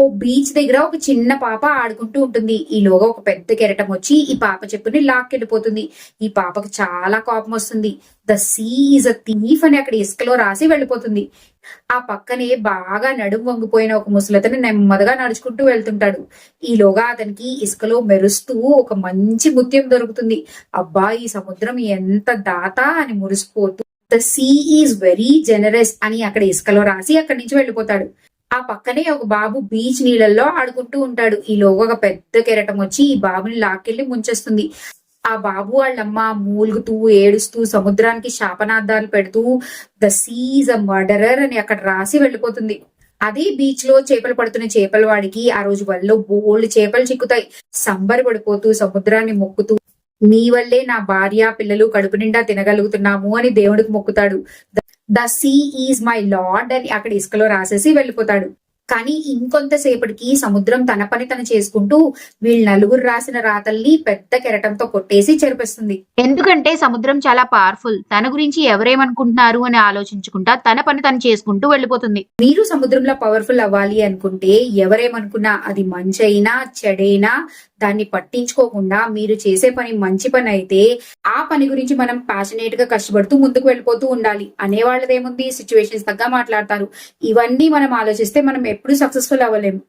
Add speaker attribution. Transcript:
Speaker 1: ఓ beach దగ్గర ఒక చిన్న పాప ఆడుకుంటూ ఉంటుంది. ఈలోగా ఒక పెద్ద కెరటం వచ్చి ఈ పాప చెప్పుని లాక్కెళ్ళిపోతుంది. ఈ పాపకు చాలా కోపం వస్తుంది. ద సీజ్ అ థీఫ్ అని అక్కడ ఇసుకలో రాసి వెళ్ళిపోతుంది. ఆ పక్కనే బాగా నడుము వంగిపోయిన ఒక ముసలతను నెమ్మదిగా నడుచుకుంటూ వెళ్తుంటాడు. ఈలోగా అతనికి ఇసుకలో మెరుస్తూ ఒక మంచి ముత్యం దొరుకుతుంది. అబ్బా ఈ సముద్రం ఎంత దాత అని మురిసిపోతూ the sea is very generous అని అక్కడ ఇసుకలో రాసి అక్కడి నుంచి వెళ్ళిపోతాడు. ఆ పక్కనే ఒక బాబు బీచ్ నీళ్ళల్లో ఆడుకుంటూ ఉంటాడు. ఈలోగా ఒక పెద్ద కెరటం వచ్చి ఈ బాబుని లాక్కెళ్ళి ముంచేస్తుంది. ఆ బాబు వాళ్ళమ్మ మూలుగుతూ ఏడుస్తూ సముద్రానికి శాపనార్థాలు పెడుతూ ద సీజ్ అ మర్డరర్ అని అక్కడ రాసి వెళ్ళిపోతుంది. అదే బీచ్లో చేపలు పడుతున్న చేపల వాడికి ఆ రోజు వల్ల బోల్డ్ చేపలు చిక్కుతాయి. సంబరి పడిపోతూ సముద్రాన్ని మొక్కుతూ నీ వల్లే నా భార్య పిల్లలు కడుపు నిండా తినగలుగుతున్నాము అని దేవుడికి మొక్కుతాడు. The sea is my lord అని అక్కడ ఇసుకలో రాసేసి వెళ్ళిపోతాడు. కానీ ఇంకొంతసేపటికి సముద్రం తన పని తను చేసుకుంటూ వీళ్ళ నలుగురు రాసిన రాతల్ని పెద్ద కెరటంతో కొట్టేసి చెరిపేస్తుంది.
Speaker 2: ఎందుకంటే సముద్రం చాలా పవర్ఫుల్ తన గురించి ఎవరేమనుకుంటున్నారు అని ఆలోచించుకుంటా తన పని తను చేసుకుంటూ వెళ్ళిపోతుంది.
Speaker 1: మీరు సముద్రంలో పవర్ఫుల్ అవ్వాలి అనుకుంటే ఎవరేమనుకున్నా అది మంచి అయినా చెడైనా దాన్ని పట్టించుకోకుండా మీరు చేసే పని మంచి పని అయితే ఆ పని గురించి మనం ప్యాషనేట్గా కష్టపడుతూ ముందుకు వెళ్ళిపోతూ ఉండాలి అనేవాళ్ళదేముంది? సిచ్యువేషన్స్ తగ్గ మాట్లాడతారు. ఇవన్నీ మనం ఆలోచిస్తే మనం ఎప్పుడు సక్సెస్ఫుల్ అవ్వలేము.